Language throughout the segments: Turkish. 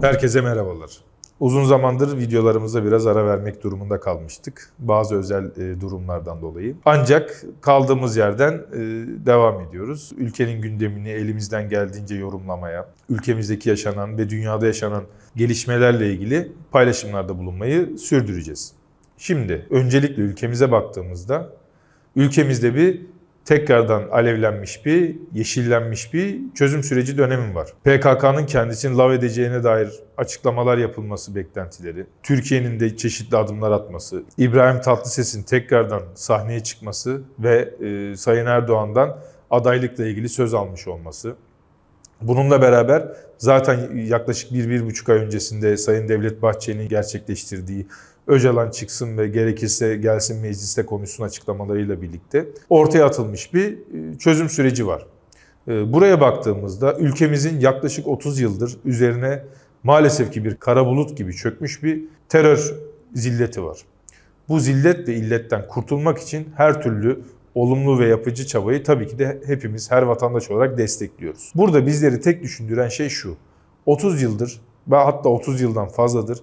Herkese merhabalar. Uzun zamandır videolarımıza biraz ara vermek durumunda kalmıştık. Bazı özel e, durumlardan dolayı. Ancak kaldığımız yerden e, devam ediyoruz. Ülkenin gündemini elimizden geldiğince yorumlamaya, ülkemizdeki yaşanan ve dünyada yaşanan gelişmelerle ilgili paylaşımlarda bulunmayı sürdüreceğiz. Şimdi öncelikle ülkemize baktığımızda ülkemizde bir tekrardan alevlenmiş bir, yeşillenmiş bir çözüm süreci dönemim var. PKK'nın kendisini lav edeceğine dair açıklamalar yapılması beklentileri, Türkiye'nin de çeşitli adımlar atması, İbrahim Tatlıses'in tekrardan sahneye çıkması ve e, Sayın Erdoğan'dan adaylıkla ilgili söz almış olması, Bununla beraber zaten yaklaşık bir, bir buçuk ay öncesinde Sayın Devlet Bahçeli'nin gerçekleştirdiği Öcalan çıksın ve gerekirse gelsin mecliste konuşsun açıklamalarıyla birlikte ortaya atılmış bir e, çözüm süreci var. E, buraya baktığımızda ülkemizin yaklaşık 30 yıldır üzerine maalesef ki bir kara bulut gibi çökmüş bir terör zilleti var. Bu zillet ve illetten kurtulmak için her türlü olumlu ve yapıcı çabayı tabii ki de hepimiz her vatandaş olarak destekliyoruz. Burada bizleri tek düşündüren şey şu. 30 yıldır ve hatta 30 yıldan fazladır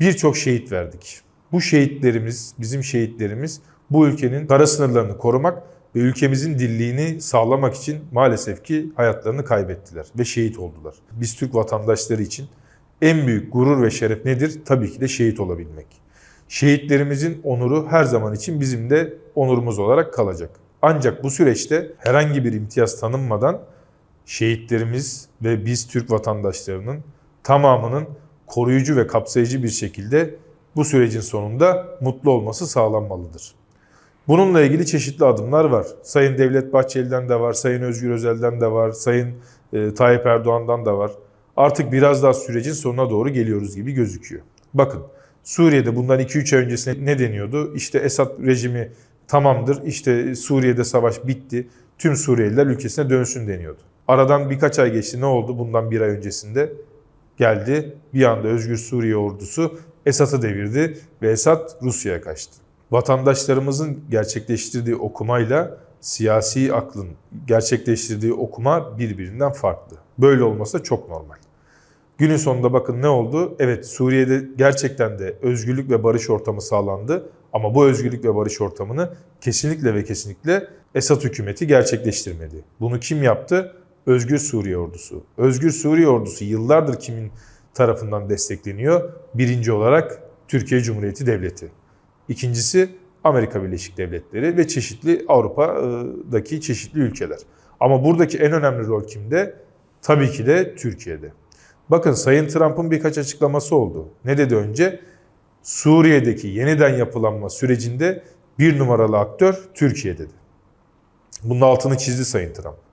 birçok şehit verdik. Bu şehitlerimiz, bizim şehitlerimiz bu ülkenin kara sınırlarını korumak ve ülkemizin dilliğini sağlamak için maalesef ki hayatlarını kaybettiler ve şehit oldular. Biz Türk vatandaşları için en büyük gurur ve şeref nedir? Tabii ki de şehit olabilmek. Şehitlerimizin onuru her zaman için bizim de onurumuz olarak kalacak. Ancak bu süreçte herhangi bir imtiyaz tanınmadan şehitlerimiz ve biz Türk vatandaşlarının tamamının koruyucu ve kapsayıcı bir şekilde bu sürecin sonunda mutlu olması sağlanmalıdır. Bununla ilgili çeşitli adımlar var. Sayın Devlet Bahçeli'den de var, Sayın Özgür Özel'den de var, Sayın e, Tayyip Erdoğan'dan da var. Artık biraz daha sürecin sonuna doğru geliyoruz gibi gözüküyor. Bakın Suriye'de bundan 2-3 ay öncesinde ne deniyordu? İşte Esad rejimi tamamdır, işte Suriye'de savaş bitti, tüm Suriyeliler ülkesine dönsün deniyordu. Aradan birkaç ay geçti ne oldu bundan bir ay öncesinde? Geldi bir anda Özgür Suriye ordusu Esad'ı devirdi ve Esad Rusya'ya kaçtı. Vatandaşlarımızın gerçekleştirdiği okumayla siyasi aklın gerçekleştirdiği okuma birbirinden farklı. Böyle olması çok normal. Günün sonunda bakın ne oldu? Evet Suriye'de gerçekten de özgürlük ve barış ortamı sağlandı. Ama bu özgürlük ve barış ortamını kesinlikle ve kesinlikle Esad hükümeti gerçekleştirmedi. Bunu kim yaptı? Özgür Suriye Ordusu. Özgür Suriye Ordusu yıllardır kimin tarafından destekleniyor? Birinci olarak Türkiye Cumhuriyeti Devleti. İkincisi Amerika Birleşik Devletleri ve çeşitli Avrupa'daki çeşitli ülkeler. Ama buradaki en önemli rol kimde? Tabii ki de Türkiye'de. Bakın Sayın Trump'ın birkaç açıklaması oldu. Ne dedi önce? Suriye'deki yeniden yapılanma sürecinde bir numaralı aktör Türkiye dedi. Bunun altını çizdi Sayın Trump.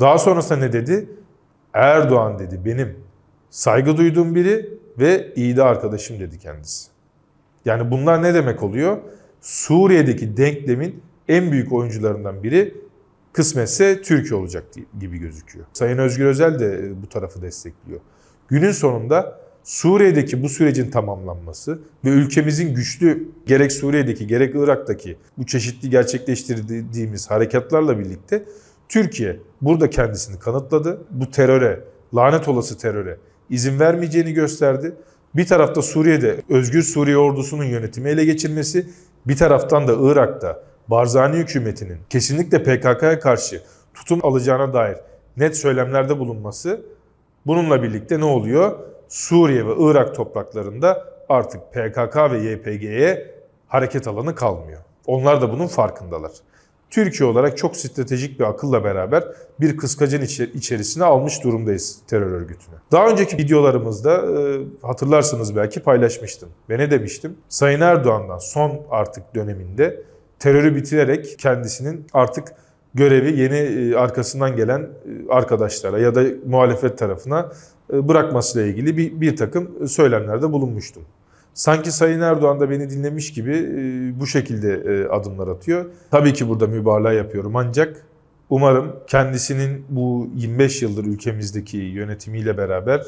Daha sonrasında ne dedi? Erdoğan dedi benim saygı duyduğum biri ve iyi de arkadaşım dedi kendisi. Yani bunlar ne demek oluyor? Suriye'deki denklemin en büyük oyuncularından biri kısmetse Türkiye olacak gibi gözüküyor. Sayın Özgür Özel de e, bu tarafı destekliyor. Günün sonunda Suriye'deki bu sürecin tamamlanması ve ülkemizin güçlü gerek Suriye'deki gerek Irak'taki bu çeşitli gerçekleştirdiğimiz harekatlarla birlikte Türkiye burada kendisini kanıtladı. Bu teröre, lanet olası teröre izin vermeyeceğini gösterdi. Bir tarafta Suriye'de Özgür Suriye ordusunun yönetimi ele geçirmesi, bir taraftan da Irak'ta Barzani hükümetinin kesinlikle PKK'ya karşı tutum alacağına dair net söylemlerde bulunması bununla birlikte ne oluyor? Suriye ve Irak topraklarında artık PKK ve YPG'ye hareket alanı kalmıyor. Onlar da bunun farkındalar. Türkiye olarak çok stratejik bir akılla beraber bir kıskacın içerisine almış durumdayız terör örgütünü. Daha önceki videolarımızda e, hatırlarsınız belki paylaşmıştım. Ve ne demiştim? Sayın Erdoğan'dan son artık döneminde terörü bitirerek kendisinin artık görevi yeni e, arkasından gelen e, arkadaşlara ya da muhalefet tarafına bırakmasıyla ilgili bir, bir takım söylemlerde bulunmuştum. Sanki Sayın Erdoğan da beni dinlemiş gibi e, bu şekilde e, adımlar atıyor. Tabii ki burada mübalağa yapıyorum ancak umarım kendisinin bu 25 yıldır ülkemizdeki yönetimiyle beraber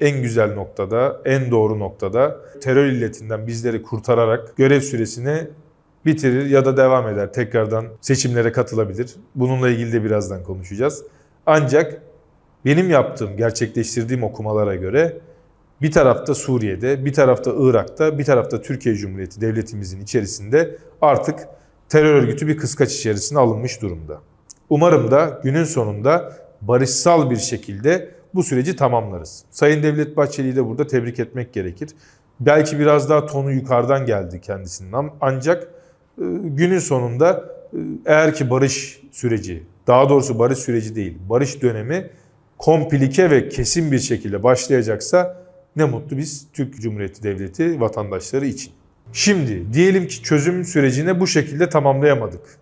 en güzel noktada, en doğru noktada terör illetinden bizleri kurtararak görev süresini bitirir ya da devam eder. Tekrardan seçimlere katılabilir. Bununla ilgili de birazdan konuşacağız. Ancak benim yaptığım, gerçekleştirdiğim okumalara göre Bir tarafta Suriye'de, bir tarafta Irak'ta, bir tarafta Türkiye Cumhuriyeti devletimizin içerisinde artık terör örgütü bir kıskaç içerisine alınmış durumda. Umarım da günün sonunda barışsal bir şekilde bu süreci tamamlarız. Sayın Devlet Bahçeli'yi de burada tebrik etmek gerekir. Belki biraz daha tonu yukarıdan geldi kendisinden ancak e, günün sonunda e, eğer ki barış süreci, daha doğrusu barış süreci değil, barış dönemi komplike ve kesin bir şekilde başlayacaksa ne mutlu biz Türk Cumhuriyeti Devleti vatandaşları için. Şimdi diyelim ki çözüm sürecini bu şekilde tamamlayamadık.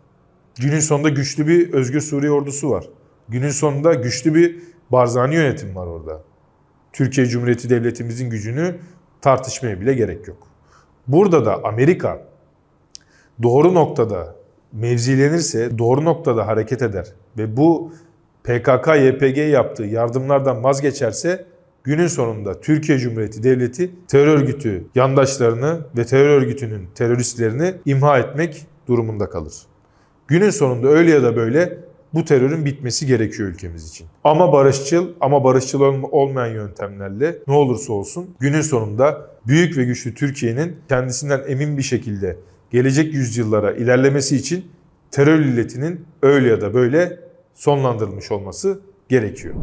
Günün sonunda güçlü bir Özgür Suriye ordusu var. Günün sonunda güçlü bir Barzani yönetim var orada. Türkiye Cumhuriyeti Devletimizin gücünü tartışmaya bile gerek yok. Burada da Amerika doğru noktada mevzilenirse, doğru noktada hareket eder ve bu PKK, YPG yaptığı yardımlardan vazgeçerse günün sonunda Türkiye Cumhuriyeti Devleti terör örgütü yandaşlarını ve terör örgütünün teröristlerini imha etmek durumunda kalır. Günün sonunda öyle ya da böyle bu terörün bitmesi gerekiyor ülkemiz için. Ama barışçıl ama barışçıl olmayan yöntemlerle ne olursa olsun günün sonunda büyük ve güçlü Türkiye'nin kendisinden emin bir şekilde gelecek yüzyıllara ilerlemesi için terör illetinin öyle ya da böyle sonlandırılmış olması gerekiyor.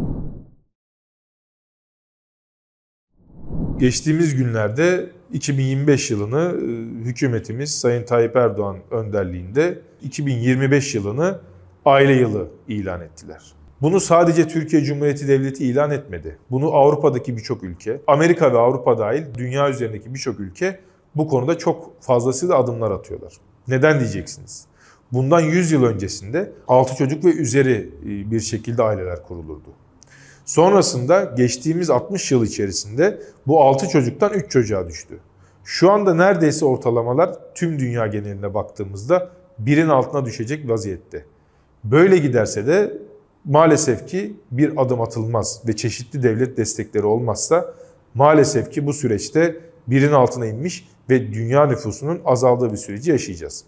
Geçtiğimiz günlerde 2025 yılını e, hükümetimiz Sayın Tayyip Erdoğan önderliğinde 2025 yılını aile yılı ilan ettiler. Bunu sadece Türkiye Cumhuriyeti Devleti ilan etmedi. Bunu Avrupa'daki birçok ülke, Amerika ve Avrupa dahil dünya üzerindeki birçok ülke bu konuda çok fazlasıyla adımlar atıyorlar. Neden diyeceksiniz? Bundan 100 yıl öncesinde 6 çocuk ve üzeri e, bir şekilde aileler kurulurdu. Sonrasında geçtiğimiz 60 yıl içerisinde bu 6 çocuktan 3 çocuğa düştü. Şu anda neredeyse ortalamalar tüm dünya geneline baktığımızda birin altına düşecek vaziyette. Böyle giderse de maalesef ki bir adım atılmaz ve çeşitli devlet destekleri olmazsa maalesef ki bu süreçte birin altına inmiş ve dünya nüfusunun azaldığı bir süreci yaşayacağız.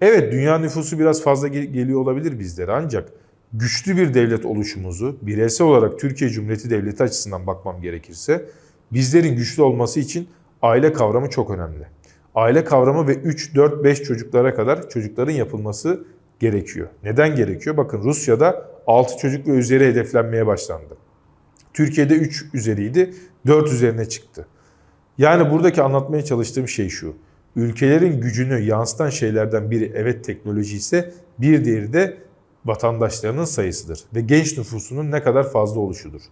Evet dünya nüfusu biraz fazla geliyor olabilir bizlere ancak güçlü bir devlet oluşumuzu bireysel olarak Türkiye Cumhuriyeti Devleti açısından bakmam gerekirse bizlerin güçlü olması için aile kavramı çok önemli. Aile kavramı ve 3, 4, 5 çocuklara kadar çocukların yapılması gerekiyor. Neden gerekiyor? Bakın Rusya'da 6 çocuk ve üzeri hedeflenmeye başlandı. Türkiye'de 3 üzeriydi, 4 üzerine çıktı. Yani buradaki anlatmaya çalıştığım şey şu. Ülkelerin gücünü yansıtan şeylerden biri evet teknoloji ise bir diğeri de vatandaşlarının sayısıdır ve genç nüfusunun ne kadar fazla oluşudur.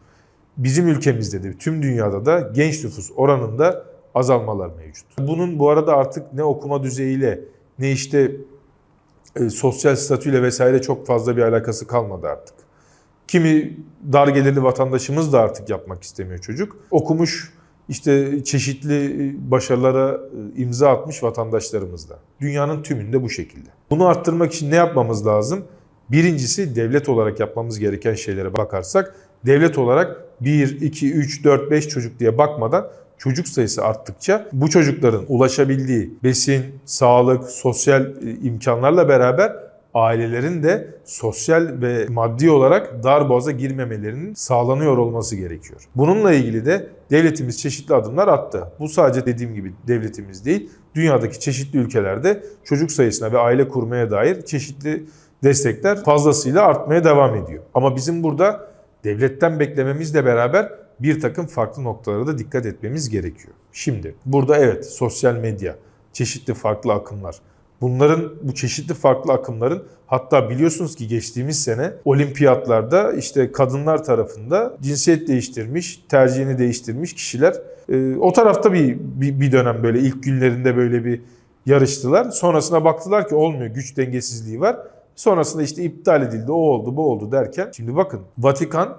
Bizim ülkemizde de tüm dünyada da genç nüfus oranında azalmalar mevcut. Bunun bu arada artık ne okuma düzeyiyle ne işte e, sosyal statüyle vesaire çok fazla bir alakası kalmadı artık. Kimi dar gelirli vatandaşımız da artık yapmak istemiyor çocuk. Okumuş işte çeşitli e, başarılara e, imza atmış vatandaşlarımız da. Dünyanın tümünde bu şekilde. Bunu arttırmak için ne yapmamız lazım? Birincisi devlet olarak yapmamız gereken şeylere bakarsak devlet olarak 1, 2, 3, 4, 5 çocuk diye bakmadan çocuk sayısı arttıkça bu çocukların ulaşabildiği besin, sağlık, sosyal e, imkanlarla beraber ailelerin de sosyal ve maddi olarak dar boğaza girmemelerinin sağlanıyor olması gerekiyor. Bununla ilgili de devletimiz çeşitli adımlar attı. Bu sadece dediğim gibi devletimiz değil, dünyadaki çeşitli ülkelerde çocuk sayısına ve aile kurmaya dair çeşitli destekler fazlasıyla artmaya devam ediyor. Ama bizim burada devletten beklememizle beraber bir takım farklı noktalara da dikkat etmemiz gerekiyor. Şimdi burada evet sosyal medya, çeşitli farklı akımlar. Bunların bu çeşitli farklı akımların hatta biliyorsunuz ki geçtiğimiz sene olimpiyatlarda işte kadınlar tarafında cinsiyet değiştirmiş, tercihini değiştirmiş kişiler e, o tarafta bir, bir bir dönem böyle ilk günlerinde böyle bir yarıştılar. Sonrasına baktılar ki olmuyor, güç dengesizliği var. Sonrasında işte iptal edildi, o oldu, bu oldu derken şimdi bakın Vatikan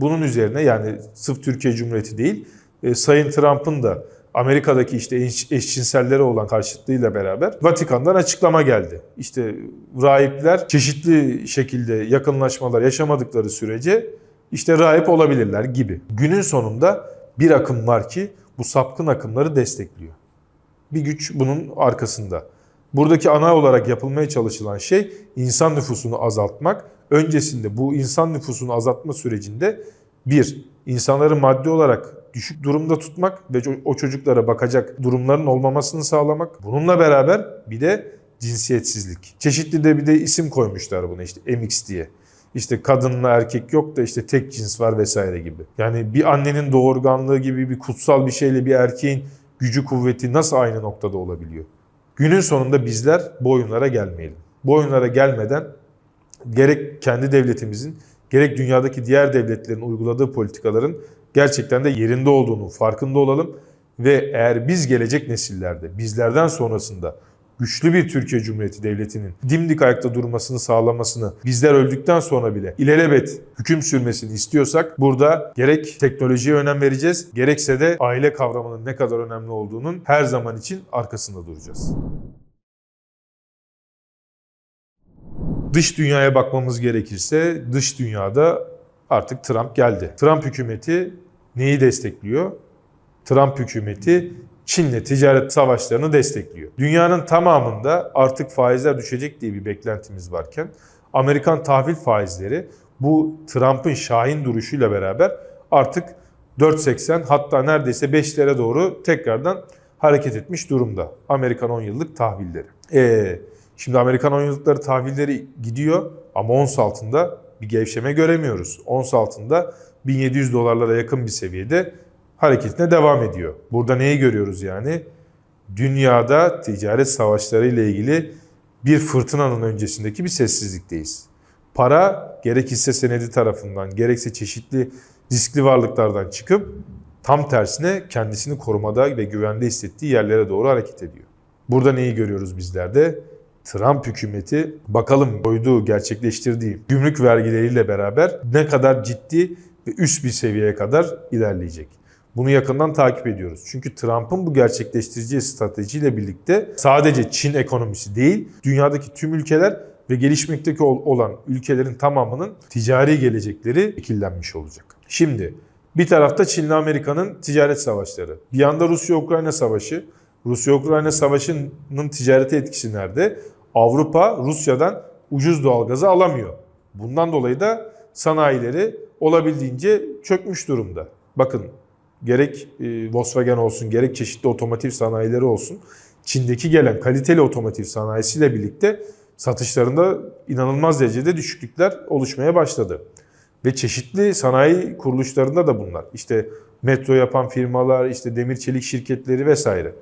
bunun üzerine yani sırf Türkiye Cumhuriyeti değil, e, Sayın Trump'ın da Amerika'daki işte eş, eşcinsellere olan karşıtlığıyla beraber Vatikan'dan açıklama geldi. İşte rahipler çeşitli şekilde yakınlaşmalar yaşamadıkları sürece işte rahip olabilirler gibi. Günün sonunda bir akım var ki bu sapkın akımları destekliyor. Bir güç bunun arkasında. Buradaki ana olarak yapılmaya çalışılan şey insan nüfusunu azaltmak. Öncesinde bu insan nüfusunu azaltma sürecinde bir, insanları maddi olarak düşük durumda tutmak ve o- çocuklara bakacak durumların olmamasını sağlamak. Bununla beraber bir de cinsiyetsizlik. Çeşitli de bir de isim koymuşlar buna işte MX diye. İşte kadınla erkek yok da işte tek cins var vesaire gibi. Yani bir annenin doğurganlığı gibi bir kutsal bir şeyle bir erkeğin gücü kuvveti nasıl aynı noktada olabiliyor? Günün sonunda bizler bu oyunlara gelmeyelim. Bu oyunlara gelmeden gerek kendi devletimizin gerek dünyadaki diğer devletlerin uyguladığı politikaların gerçekten de yerinde olduğunu farkında olalım ve eğer biz gelecek nesillerde bizlerden sonrasında güçlü bir Türkiye Cumhuriyeti Devleti'nin dimdik ayakta durmasını sağlamasını bizler öldükten sonra bile ilelebet hüküm sürmesini istiyorsak burada gerek teknolojiye önem vereceğiz gerekse de aile kavramının ne kadar önemli olduğunun her zaman için arkasında duracağız. Dış dünyaya bakmamız gerekirse dış dünyada artık Trump geldi. Trump hükümeti neyi destekliyor? Trump hükümeti Çin'le ticaret savaşlarını destekliyor. Dünyanın tamamında artık faizler düşecek diye bir beklentimiz varken Amerikan tahvil faizleri bu Trump'ın şahin duruşuyla beraber artık 4.80 hatta neredeyse 5'lere doğru tekrardan hareket etmiş durumda. Amerikan 10 yıllık tahvilleri. Ee, şimdi Amerikan 10 yıllıkları tahvilleri gidiyor ama ons altında bir gevşeme göremiyoruz. Ons altında 1700 dolarlara yakın bir seviyede hareketine devam ediyor. Burada neyi görüyoruz yani? Dünyada ticaret savaşları ile ilgili bir fırtınanın öncesindeki bir sessizlikteyiz. Para gerek hisse senedi tarafından gerekse çeşitli riskli varlıklardan çıkıp tam tersine kendisini korumada ve güvende hissettiği yerlere doğru hareket ediyor. Burada neyi görüyoruz bizler de? Trump hükümeti bakalım koyduğu, gerçekleştirdiği gümrük vergileriyle beraber ne kadar ciddi ve üst bir seviyeye kadar ilerleyecek. Bunu yakından takip ediyoruz. Çünkü Trump'ın bu gerçekleştireceği stratejiyle birlikte sadece Çin ekonomisi değil, dünyadaki tüm ülkeler ve gelişmekteki ol- olan ülkelerin tamamının ticari gelecekleri şekillenmiş olacak. Şimdi bir tarafta Çin'le Amerika'nın ticaret savaşları. Bir yanda Rusya-Ukrayna savaşı. Rusya-Ukrayna savaşının ticarete etkisi nerede? Avrupa Rusya'dan ucuz doğalgazı alamıyor. Bundan dolayı da sanayileri olabildiğince çökmüş durumda. Bakın gerek e, Volkswagen olsun gerek çeşitli otomotiv sanayileri olsun Çin'deki gelen kaliteli otomotiv sanayisiyle birlikte satışlarında inanılmaz derecede düşüklükler oluşmaya başladı. Ve çeşitli sanayi kuruluşlarında da bunlar. İşte metro yapan firmalar, işte demir çelik şirketleri vesaire.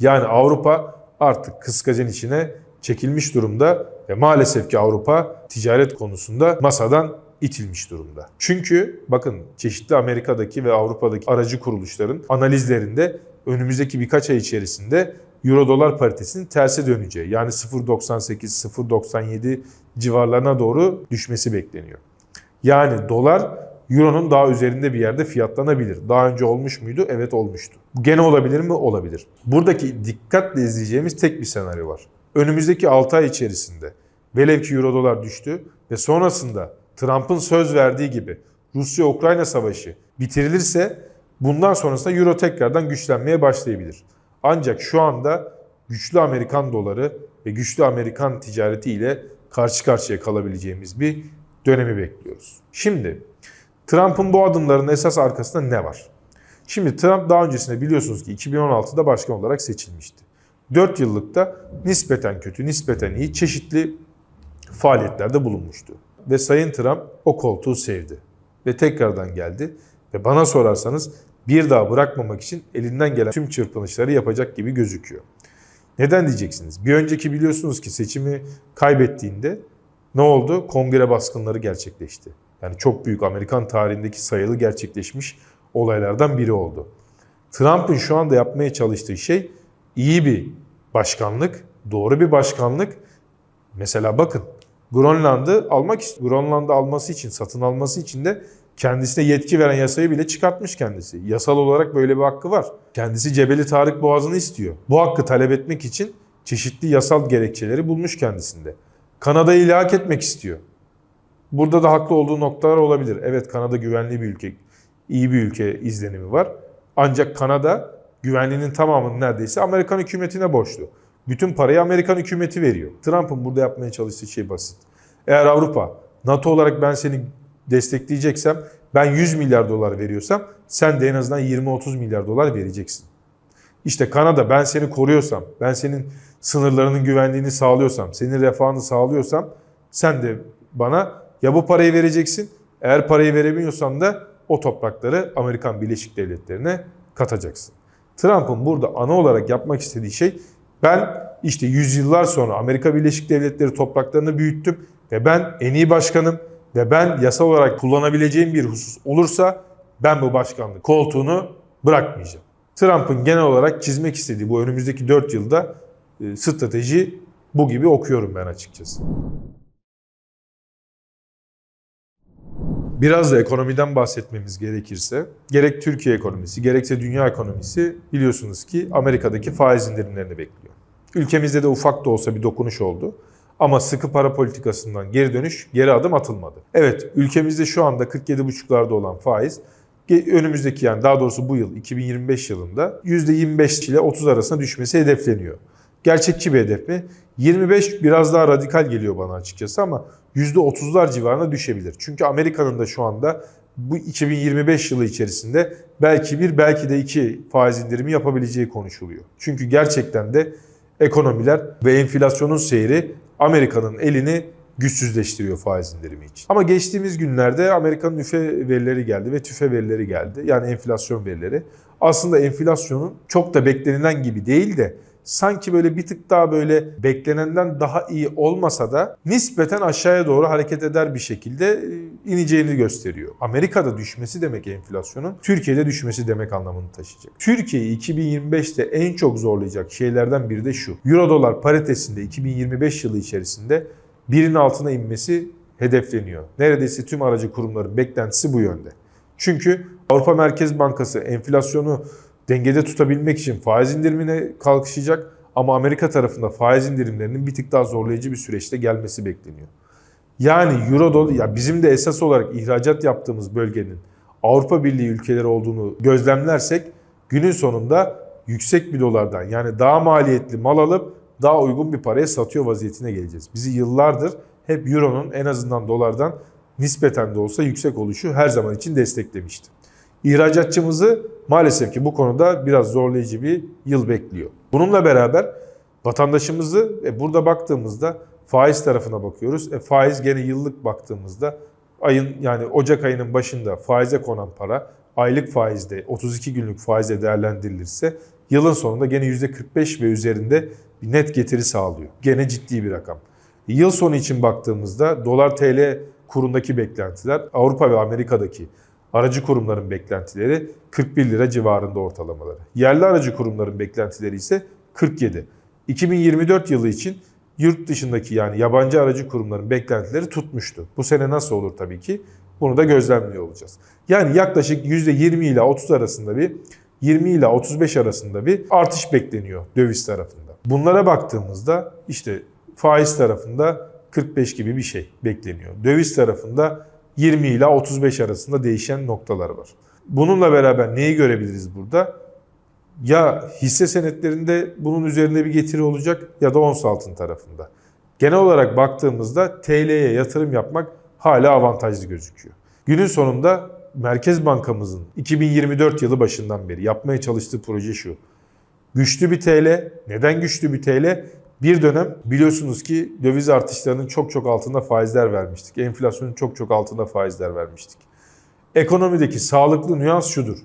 Yani Avrupa artık kıskacın içine çekilmiş durumda ve maalesef ki Avrupa ticaret konusunda masadan itilmiş durumda. Çünkü bakın çeşitli Amerika'daki ve Avrupa'daki aracı kuruluşların analizlerinde önümüzdeki birkaç ay içerisinde Euro dolar paritesinin terse döneceği yani 0.98 0.97 civarlarına doğru düşmesi bekleniyor. Yani dolar Euro'nun daha üzerinde bir yerde fiyatlanabilir. Daha önce olmuş muydu? Evet olmuştu. Gene olabilir mi? Olabilir. Buradaki dikkatle izleyeceğimiz tek bir senaryo var. Önümüzdeki 6 ay içerisinde velev ki Euro dolar düştü ve sonrasında Trump'ın söz verdiği gibi Rusya-Ukrayna savaşı bitirilirse bundan sonrasında Euro tekrardan güçlenmeye başlayabilir. Ancak şu anda güçlü Amerikan doları ve güçlü Amerikan ticareti ile karşı karşıya kalabileceğimiz bir dönemi bekliyoruz. Şimdi Trump'ın bu adımların esas arkasında ne var? Şimdi Trump daha öncesinde biliyorsunuz ki 2016'da başkan olarak seçilmişti. 4 yıllıkta nispeten kötü, nispeten iyi çeşitli faaliyetlerde bulunmuştu. Ve Sayın Trump o koltuğu sevdi. Ve tekrardan geldi. Ve bana sorarsanız bir daha bırakmamak için elinden gelen tüm çırpınışları yapacak gibi gözüküyor. Neden diyeceksiniz? Bir önceki biliyorsunuz ki seçimi kaybettiğinde ne oldu? Kongre baskınları gerçekleşti. Yani çok büyük Amerikan tarihindeki sayılı gerçekleşmiş olaylardan biri oldu. Trump'ın şu anda yapmaya çalıştığı şey iyi bir başkanlık, doğru bir başkanlık. Mesela bakın Grönland'ı almak istiyor. Grönland'ı alması için, satın alması için de kendisine yetki veren yasayı bile çıkartmış kendisi. Yasal olarak böyle bir hakkı var. Kendisi Cebeli Tarık Boğazı'nı istiyor. Bu hakkı talep etmek için çeşitli yasal gerekçeleri bulmuş kendisinde. Kanada'yı ilhak etmek istiyor. Burada da haklı olduğu noktalar olabilir. Evet Kanada güvenli bir ülke, iyi bir ülke izlenimi var. Ancak Kanada güvenliğinin tamamını neredeyse Amerikan hükümetine borçlu. Bütün parayı Amerikan hükümeti veriyor. Trump'ın burada yapmaya çalıştığı şey basit. Eğer Avrupa NATO olarak ben seni destekleyeceksem Ben 100 milyar dolar veriyorsam sen de en azından 20-30 milyar dolar vereceksin. İşte Kanada ben seni koruyorsam, ben senin sınırlarının güvenliğini sağlıyorsam, senin refahını sağlıyorsam sen de bana ya bu parayı vereceksin. Eğer parayı veremiyorsan da o toprakları Amerikan Birleşik Devletleri'ne katacaksın. Trump'ın burada ana olarak yapmak istediği şey ben işte yüzyıllar sonra Amerika Birleşik Devletleri topraklarını büyüttüm ve ben en iyi başkanım ve ben yasal olarak kullanabileceğim bir husus olursa ben bu başkanlık koltuğunu bırakmayacağım. Trump'ın genel olarak çizmek istediği bu önümüzdeki 4 yılda e, strateji bu gibi okuyorum ben açıkçası. Biraz da ekonomiden bahsetmemiz gerekirse, gerek Türkiye ekonomisi, gerekse dünya ekonomisi biliyorsunuz ki Amerika'daki faiz indirimlerini bekliyor. Ülkemizde de ufak da olsa bir dokunuş oldu. Ama sıkı para politikasından geri dönüş, geri adım atılmadı. Evet, ülkemizde şu anda 47,5'larda olan faiz önümüzdeki yani daha doğrusu bu yıl 2025 yılında %25 ile 30 arasında düşmesi hedefleniyor. Gerçekçi bir hedef mi? 25 biraz daha radikal geliyor bana açıkçası ama %30'lar civarına düşebilir. Çünkü Amerika'nın da şu anda bu 2025 yılı içerisinde belki bir belki de iki faiz indirimi yapabileceği konuşuluyor. Çünkü gerçekten de ekonomiler ve enflasyonun seyri Amerika'nın elini güçsüzleştiriyor faiz indirimi için. Ama geçtiğimiz günlerde Amerika'nın üfe verileri geldi ve tüfe verileri geldi. Yani enflasyon verileri. Aslında enflasyonun çok da beklenilen gibi değil de sanki böyle bir tık daha böyle beklenenden daha iyi olmasa da nispeten aşağıya doğru hareket eder bir şekilde e, ineceğini gösteriyor. Amerika'da düşmesi demek enflasyonun Türkiye'de düşmesi demek anlamını taşıyacak. Türkiye'yi 2025'te en çok zorlayacak şeylerden biri de şu. Euro dolar paritesinde 2025 yılı içerisinde birin altına inmesi hedefleniyor. Neredeyse tüm aracı kurumların beklentisi bu yönde. Çünkü Avrupa Merkez Bankası enflasyonu dengede tutabilmek için faiz indirimine kalkışacak ama Amerika tarafında faiz indirimlerinin bir tık daha zorlayıcı bir süreçte gelmesi bekleniyor. Yani Euro dolar ya bizim de esas olarak ihracat yaptığımız bölgenin Avrupa Birliği ülkeleri olduğunu gözlemlersek günün sonunda yüksek bir dolardan yani daha maliyetli mal alıp daha uygun bir paraya satıyor vaziyetine geleceğiz. Bizi yıllardır hep Euro'nun en azından dolardan nispeten de olsa yüksek oluşu her zaman için desteklemişti. İhracatçımızı maalesef ki bu konuda biraz zorlayıcı bir yıl bekliyor. Bununla beraber vatandaşımızı e, burada baktığımızda faiz tarafına bakıyoruz. E, faiz gene yıllık baktığımızda ayın yani Ocak ayının başında faize konan para aylık faizde 32 günlük faizle değerlendirilirse yılın sonunda gene %45 ve üzerinde bir net getiri sağlıyor. Gene ciddi bir rakam. Yıl sonu için baktığımızda dolar TL kurundaki beklentiler Avrupa ve Amerika'daki aracı kurumların beklentileri 41 lira civarında ortalamaları. Yerli aracı kurumların beklentileri ise 47. 2024 yılı için yurt dışındaki yani yabancı aracı kurumların beklentileri tutmuştu. Bu sene nasıl olur tabii ki? Bunu da gözlemliyor olacağız. Yani yaklaşık %20 ile 30 arasında bir 20 ile 35 arasında bir artış bekleniyor döviz tarafında. Bunlara baktığımızda işte faiz tarafında 45 gibi bir şey bekleniyor. Döviz tarafında 20 ile 35 arasında değişen noktalar var. Bununla beraber neyi görebiliriz burada? Ya hisse senetlerinde bunun üzerinde bir getiri olacak ya da ons altın tarafında. Genel olarak baktığımızda TL'ye yatırım yapmak hala avantajlı gözüküyor. Günün sonunda Merkez Bankamızın 2024 yılı başından beri yapmaya çalıştığı proje şu. Güçlü bir TL. Neden güçlü bir TL? Bir dönem biliyorsunuz ki döviz artışlarının çok çok altında faizler vermiştik. Enflasyonun çok çok altında faizler vermiştik. Ekonomideki sağlıklı nüans şudur.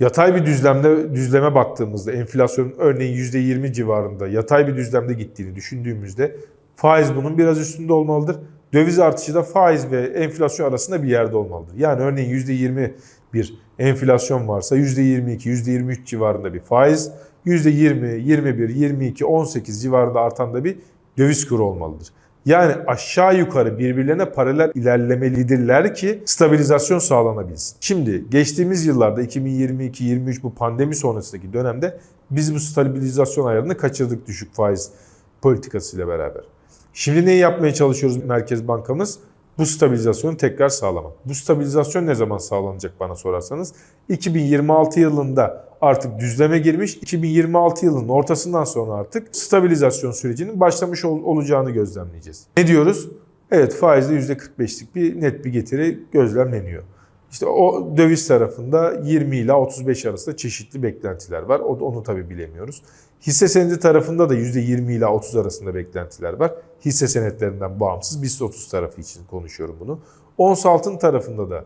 Yatay bir düzlemde düzleme baktığımızda enflasyonun örneğin %20 civarında yatay bir düzlemde gittiğini düşündüğümüzde faiz bunun biraz üstünde olmalıdır. Döviz artışı da faiz ve enflasyon arasında bir yerde olmalıdır. Yani örneğin %20 bir enflasyon varsa %22, %23 civarında bir faiz, %20, 21, 22, 18 civarında artan da bir döviz kuru olmalıdır. Yani aşağı yukarı birbirlerine paralel ilerlemelidirler ki stabilizasyon sağlanabilsin. Şimdi geçtiğimiz yıllarda 2022-23 bu pandemi sonrasındaki dönemde biz bu stabilizasyon ayarını kaçırdık düşük faiz politikasıyla beraber. Şimdi neyi yapmaya çalışıyoruz Merkez Bankamız? Bu stabilizasyonu tekrar sağlamak. Bu stabilizasyon ne zaman sağlanacak bana sorarsanız 2026 yılında artık düzleme girmiş. 2026 yılının ortasından sonra artık stabilizasyon sürecinin başlamış ol- olacağını gözlemleyeceğiz. Ne diyoruz? Evet faizde %45'lik bir net bir getiri gözlemleniyor. İşte o döviz tarafında 20 ila 35 arasında çeşitli beklentiler var. Onu tabii bilemiyoruz. Hisse senedi tarafında da %20 ila 30 arasında beklentiler var. Hisse senetlerinden bağımsız BIST 30 tarafı için konuşuyorum bunu. Ons altın tarafında da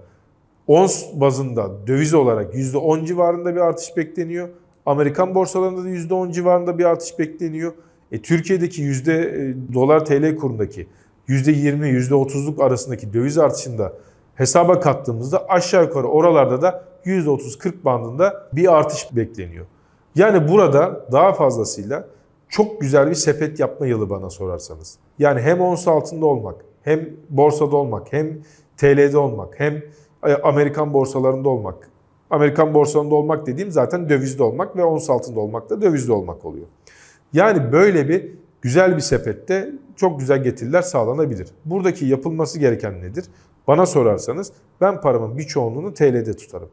ons bazında döviz olarak %10 civarında bir artış bekleniyor. Amerikan borsalarında da %10 civarında bir artış bekleniyor. E, Türkiye'deki yüzde e, dolar TL kurundaki %20, %30'luk arasındaki döviz artışında hesaba kattığımızda aşağı yukarı oralarda da %30-40 bandında bir artış bekleniyor. Yani burada daha fazlasıyla çok güzel bir sepet yapma yılı bana sorarsanız. Yani hem ons altında olmak, hem borsada olmak, hem TL'de olmak, hem e, Amerikan borsalarında olmak. Amerikan borsalarında olmak dediğim zaten dövizde olmak ve ons altında olmak da dövizde olmak oluyor. Yani böyle bir güzel bir sepette çok güzel getiriler sağlanabilir. Buradaki yapılması gereken nedir? Bana sorarsanız ben paramın bir çoğunluğunu TL'de tutarım.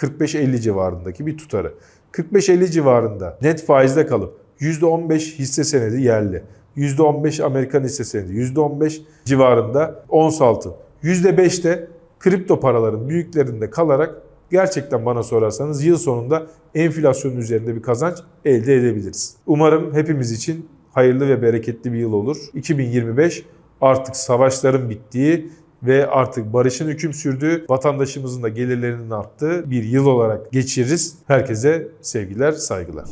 %40-45-50 civarındaki bir tutarı. 45-50 civarında net faizde kalıp %15 hisse senedi yerli, %15 Amerikan hisse senedi, %15 civarında ons altın, %5 de kripto paraların büyüklerinde kalarak gerçekten bana sorarsanız yıl sonunda enflasyonun üzerinde bir kazanç elde edebiliriz. Umarım hepimiz için hayırlı ve bereketli bir yıl olur. 2025 artık savaşların bittiği ve artık barışın hüküm sürdüğü, vatandaşımızın da gelirlerinin arttığı bir yıl olarak geçiririz. Herkese sevgiler, saygılar.